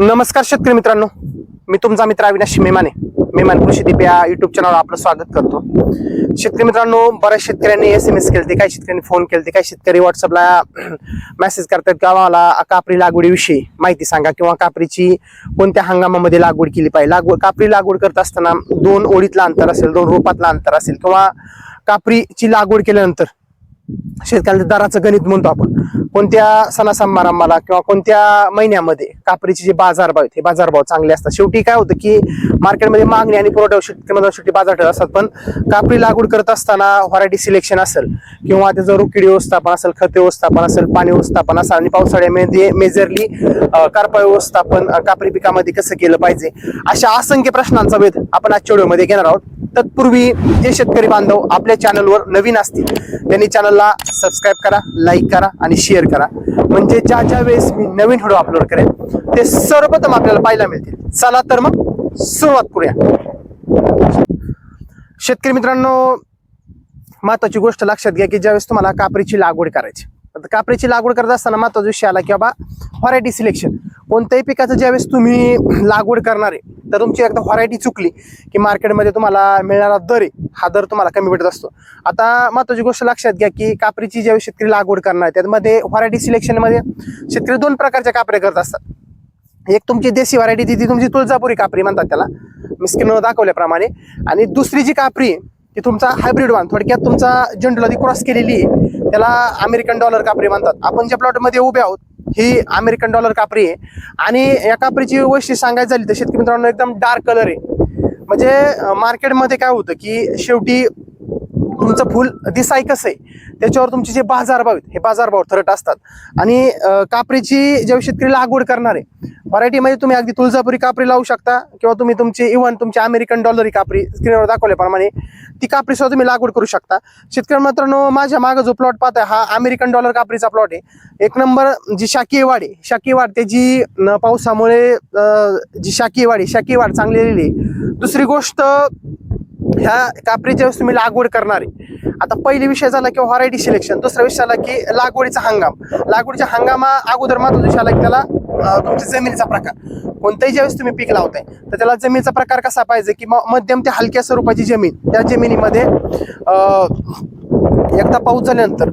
नमस्कार शेतकरी मित्रांनो. मी तुमचा मित्र अविनाश मेमाने. मेमान कृषी दीप या युट्यूब चॅनलवर आपलं स्वागत करतो. शेतकरी मित्रांनो बऱ्याच शेतकऱ्यांनी एस एम एस केले काही शेतकऱ्यांनी फोन केले काही शेतकरी व्हॉट्सअपला मेसेज करतात की मला कापरी लागवडीविषयी माहिती सांगा किंवा कापरीची कोणत्या हंगामामध्ये लागवड केली पाहिजे? लागवड कापरी लागवड करत असताना दोन ओळीतला अंतर असेल दोन रोपातला अंतर असेल किंवा कापरीची लागवड केल्यानंतर शेतकऱ्यांच्या दराचं गणित म्हणतो आपण. कोणत्या सणासमारंभाला किंवा कोणत्या महिन्यामध्ये कापरीचे जे बाजारभाव आहेत हे बाजारभाव चांगले असतात. शेवटी काय होतं की मार्केटमध्ये मागणी आणि पुरवठा शेतकऱ्यांमध्ये शेवटी बाजार ठरत असतात. पण कापरी लागवड करत असताना व्हरायटी सिलेक्शन असेल किंवा त्याचं रुकिडी व्यवस्थापन असेल खत व्यवस्थापन असेल पाणी व्यवस्थापन असेल आणि पावसाळ्यामध्ये मेजरली कारपा व्यवस्थापन कापरी पिकामध्ये कसं केलं पाहिजे अशा असंख्य प्रश्नांचा वेध आपण आजच्या व्हिडिओमध्ये घेणार आहोत. तत्पूर्वी जे शेतकरी बांधव आपल्या चॅनलवर नवीन असतील त्यांनी चॅनलला सबस्क्राईब करा लाईक करा आणि शेअर करा. म्हणजे ज्या ज्या वेळेस मी नवीन व्हिडिओ अपलोड करेन ते सर्वप्रथम आपल्याला पाहायला मिळतील. चला तर मग सुरुवात करूया. शेतकरी मित्रांनो महत्वाची गोष्ट लक्षात घ्या की ज्यावेळेस तुम्हाला कापरीची लागवड करायची आता कापरीची लागवड करत असताना महत्त्वाचा विषय आला की बाबा व्हरायटी सिलेक्शन. कोणत्याही पिकाचं ज्यावेळेस तुम्ही लागवड करणार आहे तर तुमची एकदा व्हरायटी चुकली की मार्केटमध्ये तुम्हाला मिळणारा दर आहे हा दर तुम्हाला कमी भेटत असतो. आता महत्वाची गोष्ट लक्षात घ्या की कापरीची ज्यावेळेस शेतकरी लागवड करणार त्यामध्ये व्हरायटी सिलेक्शनमध्ये शेतकरी दोन प्रकारच्या कापऱ्या करत असतात. एक तुमची देशी व्हरायटी ती तुमची तुळजापुरी कापरी म्हणतात त्याला मी स्क्रीनवर दाखवल्याप्रमाणे. आणि दुसरी जी कापरी आहे ती तुमचा हायब्रिड वाण थोडक्यात तुमचा जनरल आधी क्रॉस केलेली आहे. त्याला अमेरिकन डॉलर कापरी म्हणतात. आपण ज्या प्लॉटमध्ये उभे आहोत ही अमेरिकन डॉलर कापरी आहे. आणि या कापरीची वैशिष्ट्य सांगायची झाली तर शेतकरी मित्रांनो एकदम डार्क कलर आहे. म्हणजे मार्केटमध्ये काय होतं की शेवटी तुमचं फुल दिसाय कसं आहे त्याच्यावर तुमचे जे बाजारभाव आहेत हे बाजारभाव ठरत असतात. आणि कापरीची जेव्हा शेतकरी लागवड करणार आहे व्हरायटीमध्ये तुम्ही अगदी तुळजापुरी कापरी लावू शकता किंवा तुम्ही तुमची इव्हन तुमची अमेरिकन डॉलरी कापरी स्क्रीनवर दाखवल्याप्रमाणे ती कापरी सुद्धा तुम्ही लागवड करू शकता. शेतकरी मित्रांनो माझ्या मागं जो प्लॉट पाहता हा अमेरिकन डॉलर कापरीचा प्लॉट आहे. एक नंबर जी शाकीय वाढ आहे. शाकीय वाढ त्याची पावसामुळे जी शाकीय वाढ आहे शाकीय वाढ चांगली आहे. दुसरी गोष्ट ह्या कापरीच्या वेळेस तुम्ही लागवड करणार आहे. आता पहिली विषय झाला की व्हरायटी सिलेक्शन दुसरा विषय झाला की लागवडीचा हंगाम. लागवडीच्या हंगामा अगोदर महत्त्वाचा विषय आला की त्याला तुमच्या जमिनीचा प्रकार. कोणत्याही ज्यावेळेस तुम्ही पीक लावताय तर त्याला जमिनीचा प्रकार कसा पाहिजे की मध्यम ते हलक्या स्वरूपाची जमीन त्या जमिनीमध्ये एकदा पाऊस झाल्यानंतर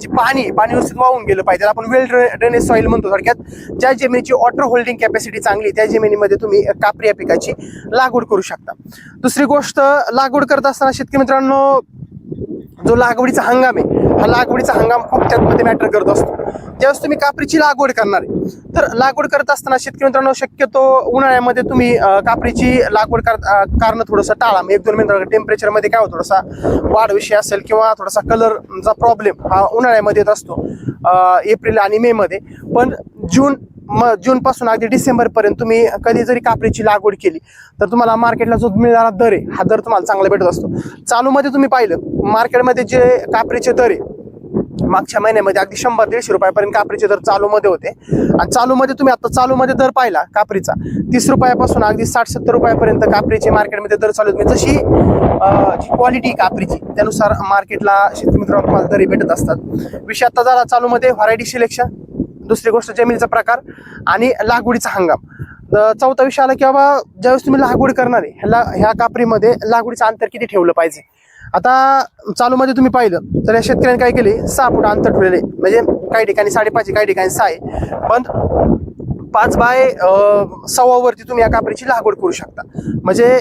जी पाणी पाणी व्यवस्थित वाहून गेलं पाहिजे आपण वेल ड्रेनेज सॉईल म्हणतो थोडक्यात ज्या जमिनीची वॉटर होल्डिंग कॅपॅसिटी चांगली त्या जमिनीमध्ये तुम्ही कापरी या पिकाची लागवड करू शकता. दुसरी गोष्ट लागवड करत असताना शेतकरी मित्रांनो जो लागवडीचा हंगाम आहे हा लागवडीचा हंगाम खूप त्यामध्ये मॅटर करत असतो. ज्यावेळेस तुम्ही कापरीची लागवड करणार आहे तर लागवड करत असताना शेतकरी मित्रांनो शक्यतो उन्हाळ्यामध्ये तुम्ही कापरीची लागवड कर कारणं थोडंसं टाळा. एक दोन मिनिट टेम्परेचरमध्ये काय थोडासा वाढ विषय असेल किंवा थोडासा कलरचा प्रॉब्लेम हा उन्हाळ्यामध्ये येत असतो एप्रिल आणि मे मध्ये. पण जून म जूनपासून अगदी डिसेंबरपर्यंत तुम्ही कधी जरी कापरीची लागवड केली तर तुम्हाला मार्केटला जो मिळणारा दर आहे हा दर तुम्हाला चांगला भेटत असतो. चालूमध्ये तुम्ही पाहिलं मार्केटमध्ये जे कापरीचे दर आहे मागच्या महिन्यामध्ये अगदी शंभर दीडशे रुपयापर्यंत कापरीचे दर चालूमध्ये होते. आणि चालूमध्ये तुम्ही आता चालूमध्ये दर पाहिला कापरीचा तीस रुपयापासून अगदी साठ सत्तर रुपयापर्यंत कापरीचे मार्केटमध्ये दर चालू तुम्ही म्हणजे जशी जी क्वालिटी कापरीची त्यानुसार मार्केटला शेतकरी मित्रांनो तुम्हाला दरी भेटत असतात. विषय आता झाला चालूमध्ये व्हरायटी सिलेक्शन दुसरी गोष्ट जमिनीचा प्रकार आणि लागवडीचा हंगाम. चौथा विषय आला की बाबा ज्यावेळेस तुम्ही लागवड करणार आहे ह्याला ह्या कापरीमध्ये लागवडीचं अंतर किती ठेवलं पाहिजे? आता चालूमध्ये तुम्ही पाहिलं तर या शेतकऱ्यांनी काय केले? सहा फूट अंतर ठेवलेले. म्हणजे काही ठिकाणी साडेपाच काही ठिकाणी सहा आहे पण पाच बाय सव्वावरती तुम्ही या कापडीची लागवड करू शकता. म्हणजे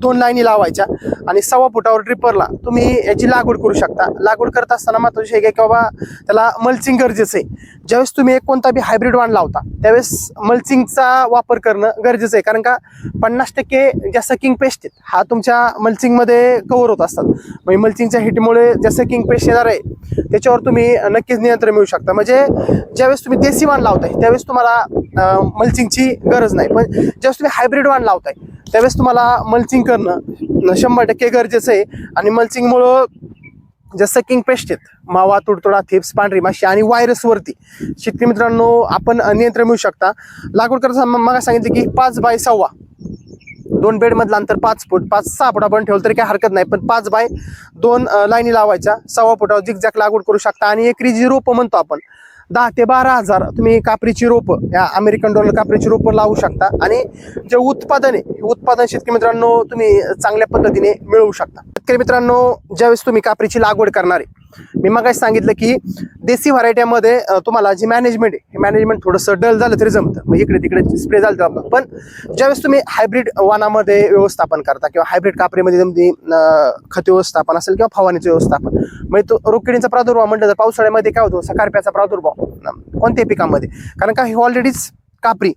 दोन लाईनी लावायच्या आणि सव्वा फुटावर ड्रिपरला तुम्ही याची लागवड करू शकता. लागवड करत असताना महत्वाची आहे की बाबा त्याला मल्चिंग गरजेचं आहे. ज्यावेळेस तुम्ही एक कोणता बी हायब्रिड वाण लावता त्यावेळेस मल्चिंगचा वापर करणं गरजेचं आहे. कारण का पन्नास टक्के ज्या सकिंग पेस्ट आहेत हा तुमच्या मल्चिंगमध्ये कव्हर होत असतात. म्हणजे मल्चिंगच्या हिटमुळे ज्या सकिंग पेस्ट येणार आहे त्याच्यावर तुम्ही नक्कीच नियंत्रण मिळू शकता. म्हणजे ज्यावेळेस तुम्ही देसी वाण लावताय त्यावेळेस तुम्हाला मल्चिंगची गरज नाही. पण ज्यावेळेस तुम्ही हायब्रिड वाण लावताय त्यावेळेस तुम्हाला मल्चिंग करणं शंभर टक्के गरजेचं आहे. आणि मल्चिंगमुळं ज्या किंग पेस्ट आहेत मावा तुडतुडा थिप्स पांढरी माशी आणि व्हायरसवरती शेतकरी मित्रांनो आपण नियंत्रण मिळू शकता. लागवड करताना मग सांगितलं की पाच बाय सव्वा. दोन बेडमधलं अंतर पाच फूट पाच सहा फूट आपण ठेवलं तरी काही हरकत नाही. पण पाच बाय दोन लाईनी लावायच्या सव्वा फुटावर झिकझॅक लागवड करू शकता. आणि एक जी रोपं म्हणतो आपण दहा ते बारा हजार तुम्ही कापरीची रोपं या अमेरिकन डॉलर कापरीची रोपं लावू शकता. आणि जे उत्पादन आहे हे उत्पादन शेतकरी मित्रांनो तुम्ही चांगल्या पद्धतीने मिळवू शकता. शेतकरी मित्रांनो ज्यावेळेस तुम्ही कापरीची लागवड करणार आहे मी मग सांगितलं की देसी व्हरायट्यामध्ये तुम्हाला जी मॅनेजमेंट आहे हे मॅनेजमेंट थोडंसं डल झालं तरी जमतं मग इकडे तिकडे स्प्रे झालं तर जमतं. पण ज्यावेळेस तुम्ही हायब्रिड वानामध्ये व्यवस्थापन करता किंवा हायब्रिड कापरीमध्ये तुम्ही खत व्यवस्थापन असेल किंवा फवारणीचं व्यवस्थापन म्हणजे तो रोगकिडीचा प्रादुर्भाव म्हटलं तर पावसाळ्यामध्ये काय होतो सकारप्याचा प्रादुर्भाव कोणत्याही पिकामध्ये कारण का हे ऑलरेडीच कापरी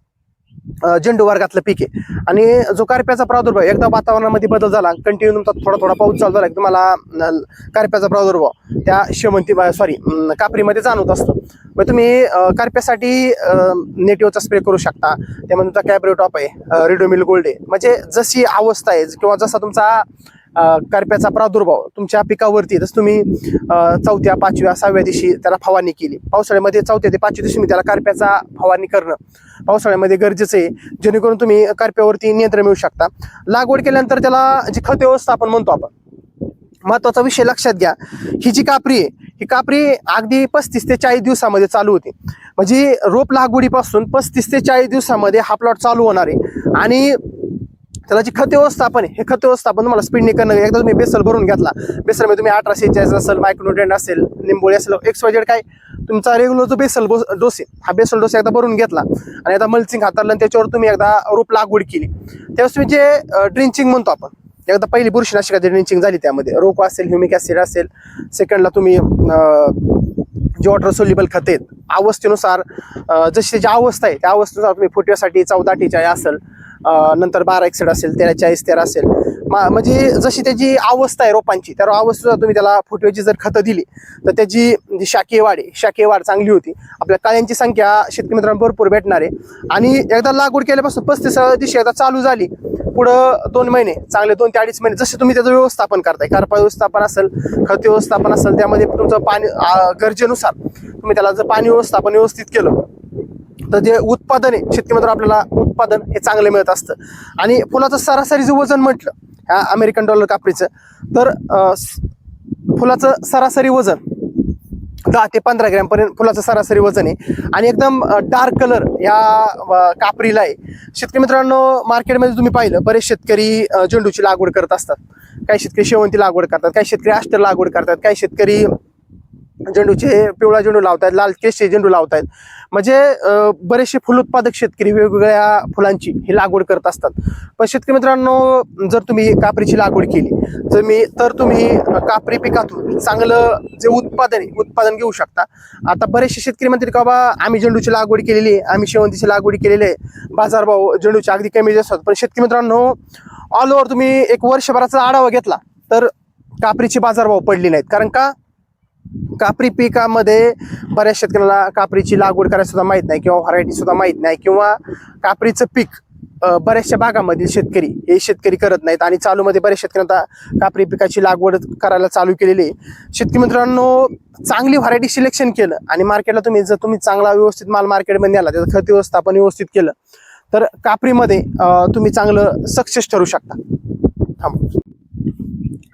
झेंडू वर्गातलं पीक आहे. आणि जो कारप्याचा प्रादुर्भाव एकदा वातावरणामध्ये बदल झाला कंटिन्यू तुमचा थोडा थोडा पाऊस चालू झाला की तुम्हाला कारप्याचा प्रादुर्भाव त्या शेवंती सॉरी कापरीमध्ये जाणवत असतो. मग तुम्ही कारप्यासाठी नेटिव्हचा स्प्रे करू शकता. त्यामध्ये तुमचा कॅबरेटॉप आहे रिडोमिल गोल्ड आहे. म्हणजे जशी अवस्था आहे किंवा जसा तुमचा करप्याचा प्रादुर्भाव तुमच्या पिकावरती जसं तुम्ही चौथ्या पाचव्या सहाव्या दिवशी त्याला फवारणी केली. पावसाळ्यामध्ये चौथ्या ते पाचव्या दिवशी मी त्याला करप्याचा फवारणी करणं पावसाळ्यामध्ये गरजेचं आहे. जेणेकरून तुम्ही करप्यावरती नियंत्रण मिळू शकता. लागवड केल्यानंतर त्याला जी खत व्यवस्थापन म्हणतो आपण महत्त्वाचा विषय लक्षात घ्या. ही जी कापरी आहे ही कापरी अगदी पस्तीस ते चाळीस दिवसामध्ये चालू होती. म्हणजे रोप लागवडीपासून पस्तीस ते चाळीस दिवसामध्ये हा प्लॉट चालू होणार आहे. आणि त्याला जी खत व्यवस्थापन हे खत व्यवस्थापन तुम्हाला स्पीडने करणं एकदा तुम्ही बेसल भरून घेतला. बेसलमध्ये तुम्ही अठराशे चाळीस असेल मायक्रोन्युट्रेंट असेल निंबोळी असेल एक्स वाय काय तुमचा रेग्युलर जो बेसल डोस आहे हा बेसल डोस एकदा भरून घेतला. आणि एकदा मल्चिंग हाताळलं आणि त्याच्यावर तुम्ही एकदा रोप लागवड केली. त्यावेळेस तुम्ही जे ड्रिंचिंग म्हणतो आपण एकदा पहिली बुरशीनाशिकाची ड्रिंचिंग झाली त्यामध्ये रोको असेल ह्युमिक ॲसिड असेल सेकंडला तुम्ही जे वॉटर सोल्युबल खते आहेत अवस्थेनुसार जशी त्याची अवस्था आहे त्या अवस्थेनुसार तुम्ही फुटव्यासाठी चौदा अठ्ठेचाळीस असेल नंतर बारा एकसठ असेल तेरा चाळीस तेरा असेल. मा- म्हणजे जशी त्याची अवस्था आहे रोपांची त्या अवस्थेनुसार तुम्ही त्याला फुटव्याची जर खतं दिली तर त्याची जी शाकीय वाढ आहे शाकीय वाढ चांगली होती. आपल्या काळ्यांची संख्या शेतकरी मित्रांना भरपूर भेटणार आहे. आणि एकदा लागवड केल्यापासून पस्तीस दिवशी एकदा चालू झाली पुढं दोन महिने चांगले दोन ते अडीच महिने जसे तुम्ही त्याचं व्यवस्थापन करताय. कारपा व्यवस्थापन असेल खत व्यवस्थापन असेल त्यामध्ये तुमचं पाणी गरजेनुसार तुम्ही त्याला जर पाणी व्यवस्थापन व्यवस्थित केलं तर जे उत्पादन आहे शेतकरी आपल्याला उत्पादन हे चांगलं मिळत असतं. आणि फुलाचं सरासरी जे वजन म्हटलं ह्या अमेरिकन डॉलर कापरीचं तर फुलाचं सरासरी वजन दहा ते पंधरा ग्रॅमपर्यंत फुलाचं सरासरी वजन आहे. आणि एकदम डार्क कलर या कापरीला आहे. शेतकरी मित्रांनो मार्केटमध्ये तुम्ही पाहिलं बरेच शेतकरी झेंडूची लागवड करत असतात. काही शेतकरी शेवंती लागवड करतात काही शेतकरी अष्टर लागवड करतात काही शेतकरी झेंडूचे पिवळा झेंडू लावतायत लाल केसचे झेंडू लावतायत. म्हणजे बरेचसे बरेचसे फुलोत्पादक शेतकरी वेगवेगळ्या फुलांची ही लागवड करत असतात. पण शेतकरी मित्रांनो जर तुम्ही कापरीची लागवड केली जर मी तर तुम्ही कापरी पिकातून चांगलं जे उत्पादन आहे उत्पादन घेऊ शकता. आता बरेचसे शेतकरी म्हणतात का बाबा आम्ही झेंडूची लागवड केलेली आहे आम्ही शेवंतीची लागवड केलेली आहे बाजारभाव झेंडूचे अगदी कमी जास्त पण शेतकरी मित्रांनो ऑल ओव्हर तुम्ही एक वर्षभराचा आढावा घेतला तर कापरीची बाजारभाव पडली नाहीत. कारण का? कापरी पिकामध्ये बऱ्याच शेतकऱ्याला कापरीची लागवड करायला सुद्धा माहीत नाही किंवा व्हरायटी सुद्धा माहीत नाही किंवा कापरीचं पीक बऱ्याचशा भागामधील शेतकरी हे शेतकरी करत नाहीत आणि चालूमध्ये बऱ्याच शेतकऱ्यांना कापरी पिकाची लागवड करायला चालू केलेली आहे. शेतकरी मित्रांनो चांगली व्हरायटी सिलेक्शन केलं आणि मार्केटला तुम्ही जर तुम्ही चांगला व्यवस्थित माल मार्केटमध्ये नेला त्याचं खत व्यवस्थापन व्यवस्थित केलं तर कापरीमध्ये तुम्ही चांगलं सक्सेस ठरू शकता. थांब.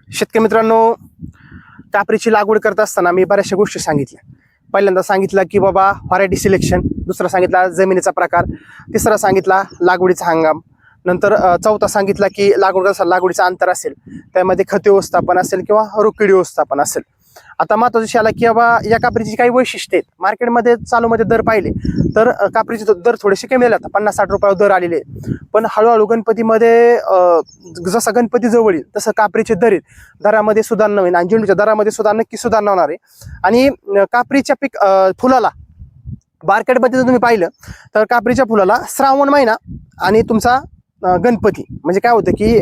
शेतकरी मित्रांनो कापरीची लागवड करत असताना मी बऱ्याचशा गोष्टी सांगितल्या. पहिल्यांदा सांगितलं की बाबा व्हरायटी सिलेक्शन. दुसरा सांगितला जमिनीचा प्रकार. तिसरा सांगितला लागवडीचा हंगाम. नंतर चौथा सांगितला की लागवड कसं लागवडीचं अंतर असेल. त्यामध्ये खत व्यवस्थापन असेल किंवा रोकीड व्यवस्थापन असेल. आता माताजी शाला आला की बाबा या कापरीची काही वैशिष्ट्य आहेत मार्केटमध्ये चालूमध्ये दर पाहिले तर अं, कापरीचे दर थोडेसे कमी आले आता पन्नास साठ रुपयावर दर आलेले पण हळूहळू गणपतीमध्ये जसा गणपती जवळ येईल तसं कापरीचे दर आहेत. दरामध्ये सुधारणा होईल आणि झेंडूच्या दरामध्ये सुद्धा नक्की सुधारणा होणार आहे. आणि कापरीच्या पीक फुलाला मार्केटमध्ये जर तुम्ही पाहिलं तर कापरीच्या फुलाला श्रावण महिना आणि तुमचा गणपती. म्हणजे काय होतं की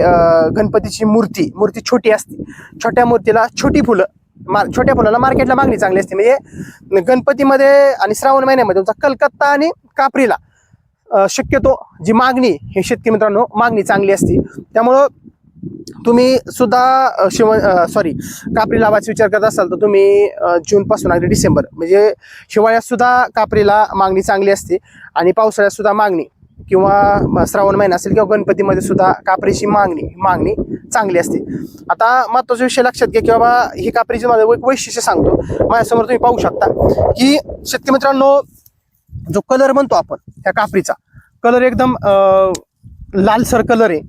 गणपतीची मूर्ती मूर्ती छोटी असते. छोट्या मूर्तीला छोटी फुलं मार छोट्या फुलाला मार्केटला मागणी चांगली असते. म्हणजे गणपतीमध्ये आणि श्रावण महिन्यामध्ये तुमचा कलकत्ता आणि कापरीला शक्यतो जी मागणी हे शेतकरी मित्रांनो मागणी चांगली असते. त्यामुळं तुम्ही सुद्धा शिव सॉरी कापरी लावायचा विचार करत असाल तर तुम्ही जूनपासून अगदी डिसेंबर म्हणजे हिवाळ्यात सुद्धा कापरीला मागणी चांगली असते आणि पावसाळ्यात सुद्धा मागणी किंवा श्रावण महिना असेल किंवा गणपतीमध्ये सुद्धा कापरीची मागणी मागणी चांगली असते. आता महत्त्वाचा विषय लक्षात घ्या की बाबा ही कापरीची माझं एक वैशिष्ट्य सांगतो. माझ्यासमोर तुम्ही पाहू शकता की शेतकरी मित्रांनो जो कलर म्हणतो आपण ह्या कापरीचा कलर एकदम लालसर कलर आहे.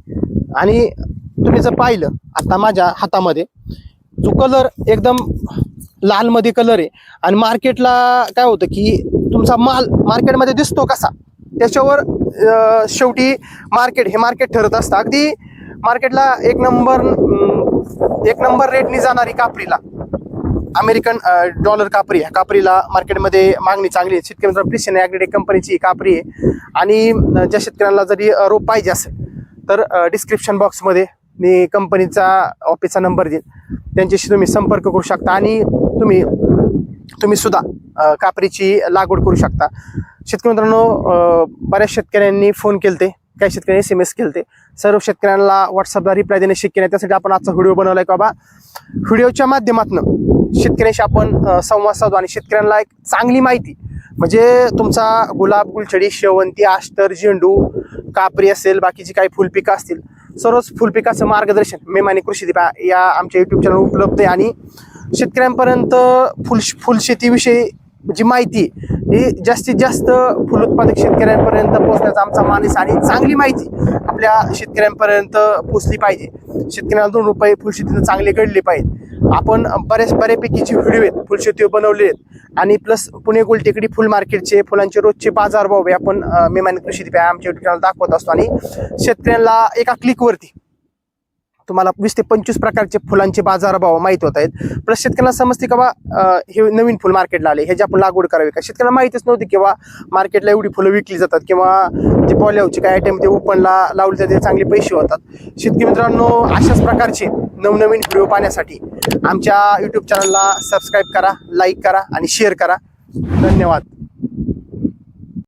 आणि तुम्ही जर पाहिलं आता माझ्या हातामध्ये जो कलर एकदम लालमध्ये कलर आहे. आणि मार्केटला काय होतं की तुमचा माल मार्केटमध्ये दिसतो कसा? त्याच्यावर शेवटी मार्केट हे मार्केट ठरत असतं. अगदी मार्केटला एक नंबर एक नंबर रेटनी जाणारी कापरीला. अमेरिकन डॉलर कापरी ह्या कापरीला मार्केटमध्ये मागणी चांगली आहे. शेतकऱ्यांचा प्रिशन ॲग्रेडे कंपनीची कापरी आहे. आणि ज्या शेतकऱ्यांना जरी रोप पाहिजे असेल तर डिस्क्रिप्शन बॉक्समध्ये मी कंपनीचा ऑफिसचा नंबर देईन. त्यांच्याशी तुम्ही संपर्क करू शकता आणि तुम्ही तुम्ही सुद्धा कापरीची लागवड करू शकता. शेतकरी मित्रांनो बऱ्याच शेतकऱ्यांनी फोन केलते. काही शेतकऱ्यांनी एस एम एस केलते. सर्व शेतकऱ्यांना व्हॉट्सअपला रिप्लाय देणे शक्य नाही. त्यासाठी आपण आजचा व्हिडिओ बनवला आहे बाबा व्हिडिओच्या माध्यमातून शेतकऱ्यांशी आपण संवाद साधू आणि शेतकऱ्यांना एक चांगली माहिती म्हणजे तुमचा गुलाब गुलछडी शेवंती आष्टर झेंडू कापरी असेल बाकीची काही फुलपिकं असतील सर्वच फुलपिकाचं मार्गदर्शन मेमाने कृषी दिपा या आमच्या युट्यूब चॅनल उपलब्ध आहे. आणि शेतकऱ्यांपर्यंत फुल फुलशेतीविषयी जी माहिती आहे, ही जास्तीत जास्त फुल उत्पादक शेतकऱ्यांपर्यंत पोहोचण्याचा आमचा मानस आणि चांगली माहिती आपल्या शेतकऱ्यांपर्यंत पोचली पाहिजे. शेतकऱ्यांना दोन रुपये फुलशेतीनं चांगले घडले पाहिजे. आपण बऱ्याच बऱ्यापैकी जे व्हिडिओ आहेत फुलशेती बनवले आहेत आणि प्लस पुणे गोलटेकडी फुल मार्केटचे फुलांचे रोजचे बाजारभाव हे आपण अं, मेमाने कृषी दिपा आमच्या युट्यूब चॅनल दाखवत असतो आणि शेतकऱ्यांना एका क्लिकवरती तुम्हाला वीस ते पंचवीस प्रकारचे फुलांचे बाजारभाव माहीत होत आहेत. प्लस शेतकऱ्यांना समजते का बा हे नवीन फुल मार्केटला आले ह्याची आपण लागवड करावी का? शेतकऱ्यांना माहितीच नव्हती किंवा मार्केटला एवढी फुलं विकली जातात किंवा जे पॉलिओचे काय आयटम ते ओपनला लावले जाते चांगले पैसे होतात. शेतकरी मित्रांनो अशाच प्रकारचे नवनवीन व्हिडिओ पाहण्यासाठी आमच्या यूट्यूब चॅनलला सबस्क्राईब करा लाईक करा आणि शेअर करा. धन्यवाद.